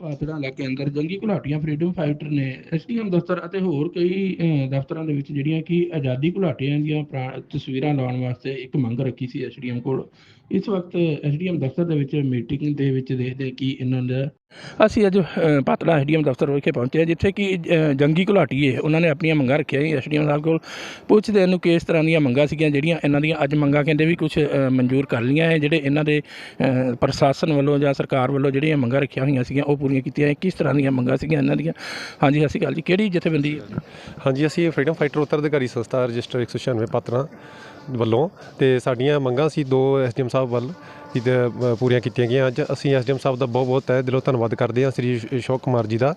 ਪਾਤੜਾ ਇਲਾਕੇ ਅੰਦਰ ਜੰਗੀ ਘੁਲਾਟੀਆਂ ਫਰੀडम ਫਾਈਟਰ ਨੇ ਐਸਡੀਐਮ ਦਫ਼ਤਰ ਅਤੇ ਹੋਰ ਕਈ ਦਫ਼ਤਰਾਂ ਦੇ ਵਿੱਚ ਜਿਹੜੀਆਂ ਕਿ ਆਜ਼ਾਦੀ ਘੁਲਾਟੀਆਂ ਦੀਆਂ ਪੁਰਾ- ਤਸਵੀਰਾਂ ਲਾਉਣ ਵਾਸਤੇ ਇੱਕ ਮੰਗ ਰੱਖੀ ਸੀ ਐਸਡੀਐਮ ਕੋਲ। ਇਸ ਵਕਤ ਐਸਡੀਐਮ ਦਫ਼ਤਰ ਦੇ ਵਿੱਚ ਮੀਟਿੰਗ ਦੇ ਵਿੱਚ ਦੇਖਦੇ ਕਿ ਇਹਨਾਂ ਦਾ ਅਸੀਂ ਅੱਜ ਅ, ਪਾਤੜਾ ਐਸਡੀਐਮ ਦਫ਼ਤਰ ਵਿਖੇ ਪਹੁੰਚੇ ਹਾਂ, ਜਿੱਥੇ ਕਿ ਅ, ਜੰਗੀ ਘੁਲਾਟੀਏ ਉਹਨਾਂ ਨੇ ਆਪਣੀਆਂ ਮੰਗਾਂ ਰੱਖੀਆਂ ਸੀ। ਐਸਡੀਐਮ ਸਾਹਿਬ ਕੋਲ ਪੁੱਛਦੇ ਇਹਨੂੰ ਕਿਸ ਤਰ੍ਹਾਂ ਦੀਆਂ ਮੰਗਾਂ ਸੀਗੀਆਂ ਜਿਹੜੀਆਂ ਇਹਨਾਂ ਦੀਆਂ ਅੱਜ ਮੰਗਾਂ ਕਹਿੰਦੇ ਵੀ ਕੁਝ ਮਨਜ਼ੂਰ ਕਰ ਲਈਆਂ ਹੈ ਜਿਹੜੇ ਇਹਨਾਂ ਦੇ ਪ੍ਰਸ਼ਾਸਨ ਵੱਲੋਂ ਜਾਂ ਸਰਕਾਰ ਵੱਲੋਂ ਜਿਹੜੀਆਂ ਮੰਗਾਂ ਰੱਖੀਆਂ ਹੋਈਆਂ ਸੀਗੀਆਂ ਉਹ ਪੂਰੀਆਂ ਕੀਤੀਆਂ ਕਿਸ ਤਰ੍ਹਾਂ ਦੀਆਂ ਮੰਗਾਂ ਸੀਗੀਆਂ ਇਹਨਾਂ ਦੀਆਂ? ਹਾਂਜੀ, ਸਤਿ ਸ਼੍ਰੀ ਅਕਾਲ ਜੀ, ਕਿਹੜੀ ਜਥੇਬੰਦੀ ਹੈ? ਹਾਂਜੀ, ਅਸੀਂ ਫਰੀडम ਫਾਈਟਰ ਉੱਤਰ ਅਧਿਕਾਰੀ ਸੰਸਥਾ ਰਜਿਸਟਰ 196 ਪਾਤਰਾਂ ਵੱਲੋਂ ਤੇ ਸਾਡੀਆਂ ਮੰਗਾਂ ਸੀ ਦੋ ਐਸਡੀਐਮ ਸਾਹਿਬ ਵੱਲ। ਕਿ ਪੂਰੀਆਂ ਕੀਤੀਆਂ ਗਈਆਂ। ਅੱਜ ਅਸੀਂ ਐਸਡੀਐਮ ਸਾਹਿਬ ਦਾ ਬਹੁਤ ਬਹੁਤ ਤਹਿ ਦਿਲੋਂ ਧੰਨਵਾਦ ਕਰਦੇ ਹਾਂ ਸ੍ਰੀ ਅਸ਼- ਅਸ਼ੋਕ ਕੁਮਾਰ ਜੀ ਦਾ।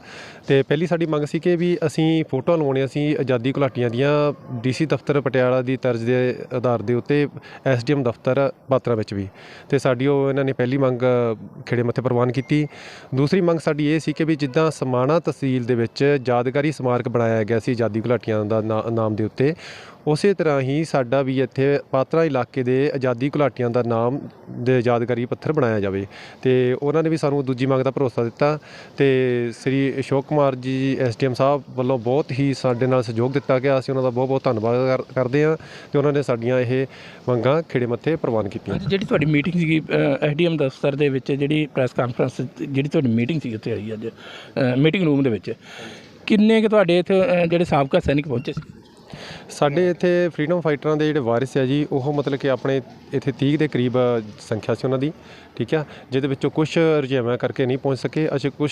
ਤੇ ਪਹਿਲੀ ਸਾਡੀ ਮੰਗ ਸੀ ਕਿ ਵੀ ਅਸੀਂ ਫੋਟੋਆਂ ਲਵਾਉਣੀਆਂ ਸੀ ਆਜ਼ਾਦੀ ਘੁਲਾਟੀਆਂ ਦੀਆਂ ਡੀਸੀ ਦਫ਼ਤਰ ਪਟਿਆਲਾ ਦੀ ਤਰਜ਼ ਦੇ ਆਧਾਰ ਦੇ ਉੱਤੇ ਐਸਡੀਐਮ ਦਫ਼ਤਰ ਬਾਤਰਾ ਵਿੱਚ ਵੀ। ਤੇ ਸਾਡੀ ਉਹ ਇਹਨਾਂ ਨੇ ਪਹਿਲੀ ਮੰਗ ਖੇੜੇ ਮੱਥੇ ਪ੍ਰਵਾਨ ਕੀਤੀ। ਦੂਸਰੀ ਮੰਗ ਸਾਡੀ ਇਹ ਸੀ ਕਿ ਵੀ ਜਿੱਦਾਂ ਸਮਾਣਾ ਤਹਿਸੀਲ ਦੇ ਵਿੱਚ ਯਾਦਗਾਰੀ ਸਮਾਰਕ ਬਣਾਇਆ ਗਿਆ ਸੀ ਆਜ਼ਾਦੀ ਘੁਲਾਟੀਆਂ ਦਾ ਨਾ- ਨਾਮ ਦੇ ਉੱਤੇ ਉਸੇ ਤਰ੍ਹਾਂ ਹੀ ਸਾਡਾ ਵੀ ਇੱਥੇ ਪਾਤਰਾ ਇਲਾਕੇ ਦੇ ਆਜ਼ਾਦੀ ਘੁਲਾਟੀਆਂ ਦਾ ਨਾਮ ਦੇ ਯਾਦਗਾਰੀ ਪੱਥਰ ਬਣਾਇਆ ਜਾਵੇ ਤੇ ਉਹਨਾਂ ਨੇ ਵੀ ਸਾਨੂੰ ਦੂਜੀ ਮੰਗ ਦਾ ਭਰੋਸਾ ਦਿੱਤਾ ਤੇ ਸ੍ਰੀ ਅਸ਼ੋਕ ਕੁਮਾਰ ਜੀ ਐਸਡੀਐਮ ਸਾਹਿਬ ਵੱਲੋਂ ਬਹੁਤ ਹੀ ਸਾਡੇ ਨਾਲ ਸਹਿਯੋਗ ਦਿੱਤਾ ਗਿਆ। ਅਸੀਂ ਉਹਨਾਂ ਦਾ ਬਹੁਤ ਬਹੁਤ ਧੰਨਵਾਦ ਕਰ- ਕਰਦੇ ਹਾਂ ਤੇ ਉਹਨਾਂ ਨੇ ਸਾਡੀਆਂ ਇਹ ਮੰਗਾਂ ਖੇੜੇ ਮੱਥੇ ਪ੍ਰਵਾਨ ਕੀਤੀਆਂ। ਜਿਹੜੀ ਤੁਹਾਡੀ ਮੀਟਿੰਗ ਸੀਗੀ ਐਸਡੀਐਮ ਦਫ਼ਤਰ ਦੇ ਵਿੱਚ ਜਿਹੜੀ ਪ੍ਰੈਸ ਕਾਨਫਰੰਸ ਜਿਹੜੀ ਤੁਹਾਡੀ ਮੀਟਿੰਗ ਸੀ ਉੱਥੇ ਆਈ ਅੱਜ ਮੀਟਿੰਗ ਰੂਮ ਦੇ ਵਿੱਚ। ਕਿੰਨੇ ਕੁ ਤੁਹਾਡੇ ਇੱਥੇ ਜਿਹੜੇ ਸਾਬਕਾ ਸੈਨਿਕ ਪਹੁੰਚੇ ਸੀ? ਸਾਡੇ ਇੱਥੇ ਫਰੀडम ਫਾਈਟਰਾਂ ਦੇ ਜਿਹੜੇ ਵਾਰਿਸ ਆ ਜੀ ਉਹ ਮਤਲਬ ਕਿ ਆਪਣੇ ਇੱਥੇ 30 ਦੇ ਕਰੀਬ ਸੰਖਿਆ ਸੀ ਉਹਨਾਂ ਦੀ ਠੀਕ ਆ? ਜਿਹਦੇ ਵਿੱਚੋਂ ਕੁਝ ਰੁਝੇਵਾਂ ਕਰਕੇ ਨਹੀਂ ਪਹੁੰਚ ਸਕੇ ਅਸੀਂ ਕੁਝ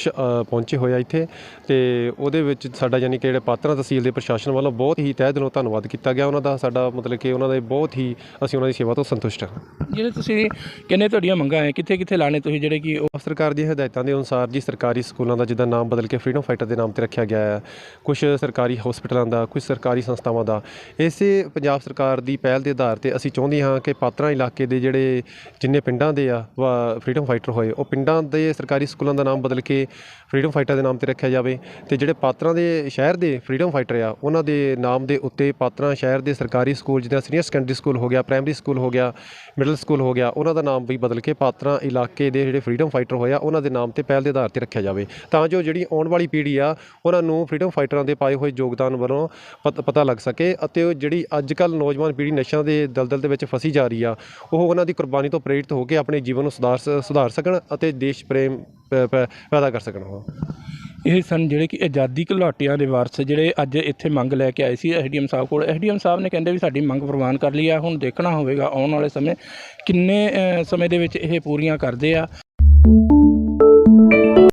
ਪਹੁੰਚੇ ਹੋਇਆ ਇੱਥੇ। ਤੇ ਉਹਦੇ ਵਿੱਚ ਸਾਡਾ ਯਾਨੀ ਕਿ ਜਿਹੜੇ ਪਾਤਰਾਂ ਤਹਿਸੀਲ ਦੇ ਪ੍ਰਸ਼ਾਸਨ ਵੱਲੋਂ ਬਹੁਤ ਹੀ ਤਹਿ ਦਿਲੋਂ ਧੰਨਵਾਦ ਕੀਤਾ ਗਿਆ ਉਹਨਾਂ ਦਾ ਸਾਡਾ ਮਤਲਬ ਕਿ ਉਹਨਾਂ ਦੇ ਬਹੁਤ ਹੀ ਅਸੀਂ ਉਹਨਾਂ ਦੀ ਸੇਵਾ ਤੋਂ ਸੰਤੁਸ਼ਟ ਹਾਂ। ਜਿਹੜੇ ਤੁਸੀਂ ਕਿੰਨੇ ਤੁਹਾਡੀਆਂ ਮੰਗਾਂ ਹੈ ਕਿੱਥੇ ਕਿੱਥੇ ਲਾਣੇ ਤੁਸੀਂ ਜਿਹੜੇ ਕਿ ਉਹ ਸਰਕਾਰ ਦੀਆਂ ਹਦਾਇਤਾਂ ਦੇ ਅਨੁਸਾਰ ਜੀ ਸਰਕਾਰੀ ਸਕੂਲਾਂ ਦਾ ਜਿੱਦਾਂ ਨਾਮ ਬਦਲ ਕੇ ਫਰੀडम ਫਾਈਟਰ ਦੇ ਨਾਮ ਤੇ ਰੱਖਿਆ ਗਿਆ ਹੈ। ਕੁਝ ਸਰਕਾਰੀ ਹਸਪਤਾਲਾਂ ਦਾ ਕੁਝ ਸਰਕਾਰੀ ਸੰਸਥਾ ਸੰਸਥਾਵਾਂ ਦਾ। ਇਸੇ ਪੰਜਾਬ ਸਰਕਾਰ ਦੀ ਪਹਿਲ ਦੇ ਆਧਾਰ ਤੇ ਅਸੀਂ ਚਾਹੁੰਦੇ ਹਾਂ ਕਿ ਪਾਤਰਾ ਇਲਾਕੇ ਦੇ ਜਿਹੜੇ ਜਿੰਨੇ ਪਿੰਡਾਂ ਦੇ ਆ ਫਰੀडम ਫਾਈਟਰ ਹੋਏ, ਉਹ ਪਿੰਡਾਂ ਦੇ ਸਰਕਾਰੀ ਸਕੂਲਾਂ ਦਾ ਨਾਮ ਬਦਲ ਕੇ ਫਰੀडम ਫਾਈਟਰ ਦੇ ਨਾਮ ਤੇ ਰੱਖਿਆ ਜਾਵੇ ਤੇ ਜਿਹੜੇ ਪਾਤਰਾ ਦੇ ਸ਼ਹਿਰ ਦੇ ਫਰੀडम ਫਾਈਟਰ ਆ, ਉਹਨਾਂ ਦੇ ਨਾਮ ਦੇ ਉੱਤੇ ਪਾਤਰਾ ਸ਼ਹਿਰ ਦੇ ਸਰਕਾਰੀ ਸਕੂਲ ਜਿੱਦਾਂ ਸੀਨੀਅਰ ਸੈਕੰਡਰੀ ਸਕੂਲ ਹੋ ਗਿਆ, ਪ੍ਰਾਇਮਰੀ ਸਕੂਲ ਹੋ ਗਿਆ, ਮਿਡਲ ਸਕੂਲ ਹੋ ਗਿਆ, ਉਹਨਾਂ ਦਾ ਨਾਮ ਵੀ ਬਦਲ ਕੇ ਪਾਤਰਾ ਇਲਾਕੇ ਦੇ ਜਿਹੜੇ ਫਰੀडम ਫਾਈਟਰ ਹੋਏ ਆ, ਉਹਨਾਂ ਦੇ ਨਾਮ ਤੇ ਪਹਿਲ ਦੇ ਆਧਾਰ ਤੇ ਰੱਖਿਆ ਜਾਵੇ। ਤਾਂ ਜੋ ਜਿਹੜੀ ਆਉਣ ਵਾਲੀ ਪੀੜ੍ਹੀ ਆ, ਉਹਨਾਂ ਨੂੰ ਫਰੀडਮ ਫਾਈਟਰਾਂ ਦੇ ਪਾਏ ਹੋਏ ਯੋਗਦਾਨ ਵੱਲੋਂ ਪਤਾ ਲੱਗ ਲੱਗ ਸਕੇ ਅਤੇ ਉਹ ਜਿਹੜੀ ਅੱਜ ਕੱਲ ਨੌਜਵਾਨ ਪੀੜ੍ਹੀ ਨਸ਼ਿਆਂ ਦੇ ਦਲਦਲ ਦੇ ਵਿੱਚ ਫਸੀ ਜਾ ਰਹੀ ਆ, ਉਹ ਉਹਨਾਂ ਦੀ ਕੁਰਬਾਨੀ ਤੋਂ ਪ੍ਰੇਰਿਤ ਹੋ ਕੇ ਆਪਣੇ ਜੀਵਨ ਨੂੰ ਸੁਧਾਰ ਸ- ਸੁਧਾਰ ਸਕਣ ਅਤੇ ਦੇਸ਼ ਪ੍ਰੇਮ ਪ- ਪ- ਪੈਦਾ ਕਰ ਸਕਣ ਉਹ। ਇਹ ਸਨ ਜਿਹੜੇ ਕਿ ਆਜ਼ਾਦੀ ਘੁਲਾਟੀਆਂ ਦੇ ਵਾਰਸ ਜਿਹੜੇ ਅੱਜ ਇੱਥੇ ਮੰਗ ਲੈ ਕੇ ਆਏ ਸੀ ਐਸਡੀਐਮ ਸਾਹਿਬ ਕੋਲ। ਐਸਡੀਐਮ ਸਾਹਿਬ ਨੇ ਕਹਿੰਦੇ ਵੀ ਸਾਡੀ ਮੰਗ ਪ੍ਰਵਾਨ ਕਰ ਲਈ ਆ, ਹੁਣ ਦੇਖਣਾ ਹੋਵੇਗਾ ਆਉਣ ਵਾਲੇ ਸਮੇਂ ਕਿੰਨੇ ਸਮੇਂ ਦੇ ਵਿੱਚ ਇਹ ਪੂਰੀਆਂ ਕਰਦੇ ਆ।